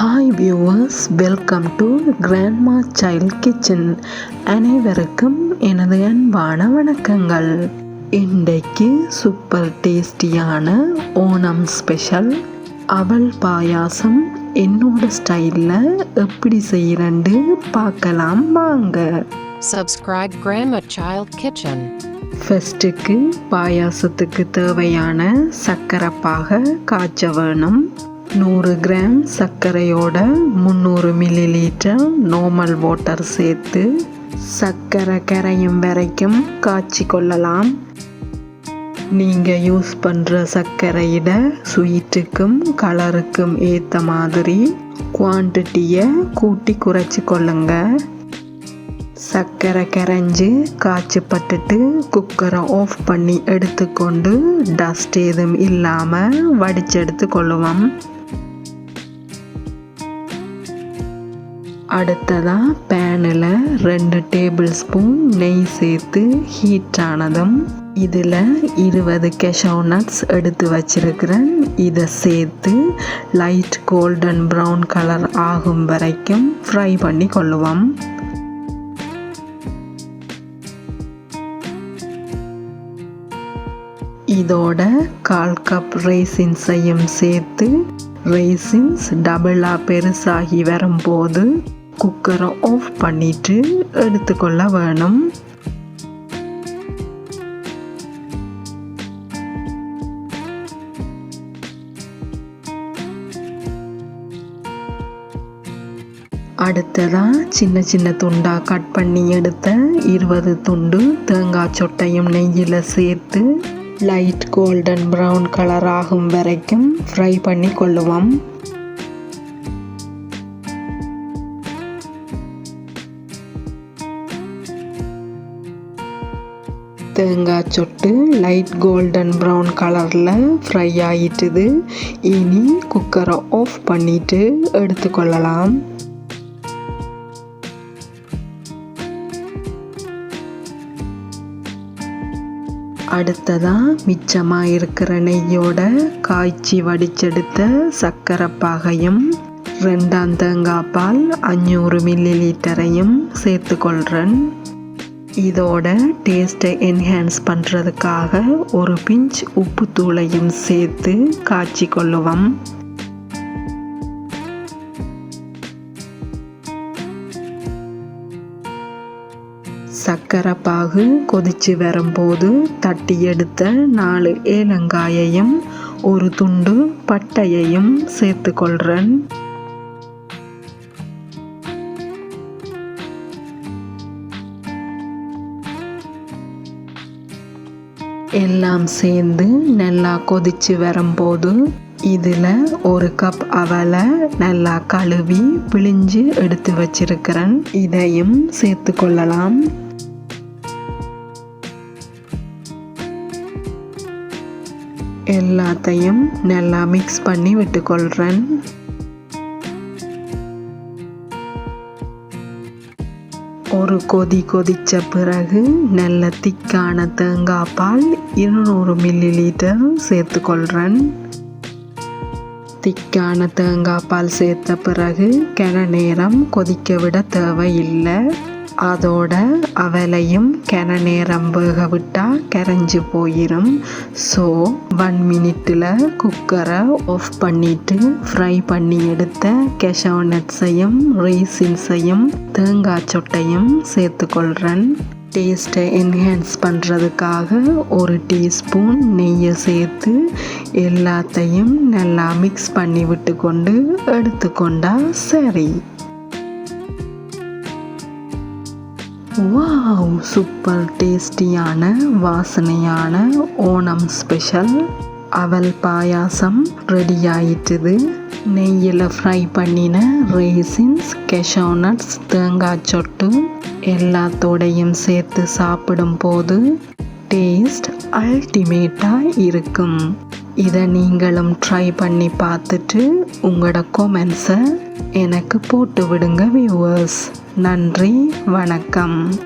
Hi viewers welcome to grandma child kitchen அனைவருக்கும் எனது அன்பான வணக்கங்கள். இன்றைக்கு சூப்பர் டேஸ்டியான ஓணம் ஸ்பெஷல் அவல் பாயாசம் என்னோட ஸ்டைலில் எப்படி செய்கிறேன்னு பார்க்கலாம் வாங்க. Subscribe Grandma Child Kitchen. ஃபஸ்ட்டுக்கு பாயாசத்துக்கு தேவையான சர்க்கரை பாக காய்ச்ச வேணும். நூறு கிராம் சர்க்கரையோட முந்நூறு மில்லி லிட்டர் நார்மல் வாட்டர் சேர்த்து சர்க்கரை கரையும் வரைக்கும் காய்ச்சி கொள்ளலாம். நீங்கள் யூஸ் பண்ணுற சர்க்கரையிட ஸ்வீட்டுக்கும் கலருக்கும் ஏற்ற மாதிரி குவான்டிட்டியை கூட்டி குறைச்சி கொள்ளுங்கள் சர்க்கரை கரைஞ்சி காய்ச்சப்பட்டுட்டு குக்கரை ஆஃப் பண்ணி எடுத்துக்கொண்டு டஸ்ட் எதுவும் இல்லாமல் வடிச்செடுத்து கொள்ளுவோம் அடுத்ததாக பேனில் ரெண்டு டேபிள் ஸ்பூன் நெய் சேர்த்து ஹீட் ஆனதும் இதில் இருபது கெஷவ் நட்ஸ் எடுத்து வச்சிருக்கிறேன். இதை சேர்த்து லைட் கோல்டன் ப்ரௌன் கலர் ஆகும் வரைக்கும் ஃப்ரை பண்ணி கொள்ளுவோம். இதோட கால் கப் ரேசின்ஸையும் சேர்த்து ரேசின்ஸ் டபுளாக பெருசாகி வரும்போது குக்கரை ஆஃப் பண்ணிட்டு எடுத்துக்கொள்ள வேணும். அடுத்ததாக சின்ன சின்ன துண்டாக கட் பண்ணி எடுத்த இருபது துண்டு தேங்காய் சொட்டையும் நெய்யில் சேர்த்து லைட் கோல்டன் ப்ரௌன் கலர் ஆகும் வரைக்கும் ஃப்ரை பண்ணி கொள்ளுவோம். தேங்காய் சொட்டு லைட் கோல்டன் ப்ரௌன் கலரில் ஃப்ரை ஆகிட்டுது இனி குக்கரை ஆஃப் பண்ணிவிட்டு எடுத்துக்கொள்ளலாம் அடுத்ததாக மிச்சமாக இருக்கிற நெய்யோட காய்ச்சி வடிச்செடுத்த சர்க்கரை பாகையும் ரெண்டாம் தேங்காய் பால் அஞ்சூறு மில்லி லிட்டரையும் சேர்த்துக்கொள்கிறேன் இதோட டேஸ்ட்டை என்ஹான்ஸ் பண்ணுறதுக்காக ஒரு பிஞ்ச் உப்புத்தூளையும் சேர்த்து காய்ச்சி கொள்ளுவோம். சக்கரை பாகு கொதிச்சு வரும்போது தட்டி எடுத்த நாலு ஏலங்காயையும் ஒரு துண்டு பட்டையையும் சேர்த்து கொள்கிறேன் எல்லாம் சேர்ந்து நல்லா கொதிச்சு வரும்போது இதில் ஒரு கப் அவலை நல்லா கழுவி பிழிஞ்சு எடுத்து வச்சிருக்கிறேன். இதையும் சேர்த்து கொள்ளலாம். எல்லாத்தையும் நல்லா மிக்ஸ் பண்ணி விட்டுக்கொள்கிறேன் ஒரு கொதி கொதித்த பிறகு நல்ல திக்கான தேங்காய் பால் இருநூறு மில்லி லிட்டர் சேர்த்துக்கொள்கிறேன் திக்கான தேங்காய் பால் சேர்த்த பிறகு கிண நேரம் கொதிக்க விட தேவையில்லை. அதோட அவலையும் கிண நேரம் வேக விட்டால் கரைஞ்சி போயிடும் ஸோ ஒன் மினிட்டில் குக்கரை ஆஃப் பண்ணிவிட்டு ஃப்ரை பண்ணி எடுத்த கெஷவ் நட்ஸையும் ரீசின்ஸையும் தேங்காய் சொட்டையும் சேர்த்துக்கொள்கிறேன் டேஸ்ட்டை என்ஹான்ஸ் பண்ணுறதுக்காக ஒரு டீஸ்பூன் நெய்யை சேர்த்து எல்லாத்தையும் நல்லா மிக்ஸ் பண்ணி விட்டு கொண்டு எடுத்துக்கொண்டா சரி. வாவ் சூப்பர் டேஸ்டியான வாசனையான ஓணம் ஸ்பெஷல் அவல் பாயாசம் ரெடி ஆயிட்டுது நெய்யில் ஃப்ரை பண்ணின ரேசின்ஸ் கெஷோ நட்ஸ் தேங்காய் சொட்டு எல்லாத்தோடையும் சேர்த்து சாப்பிடும் போது டேஸ்ட் அல்டிமேட்டாக இருக்கும். இதை நீங்களும் ட்ரை பண்ணி பார்த்துட்டு உங்களோட கொமெண்ட்ஸை எனக்கு போட்டு விடுங்க வியூவர்ஸ் நன்றி வணக்கம்.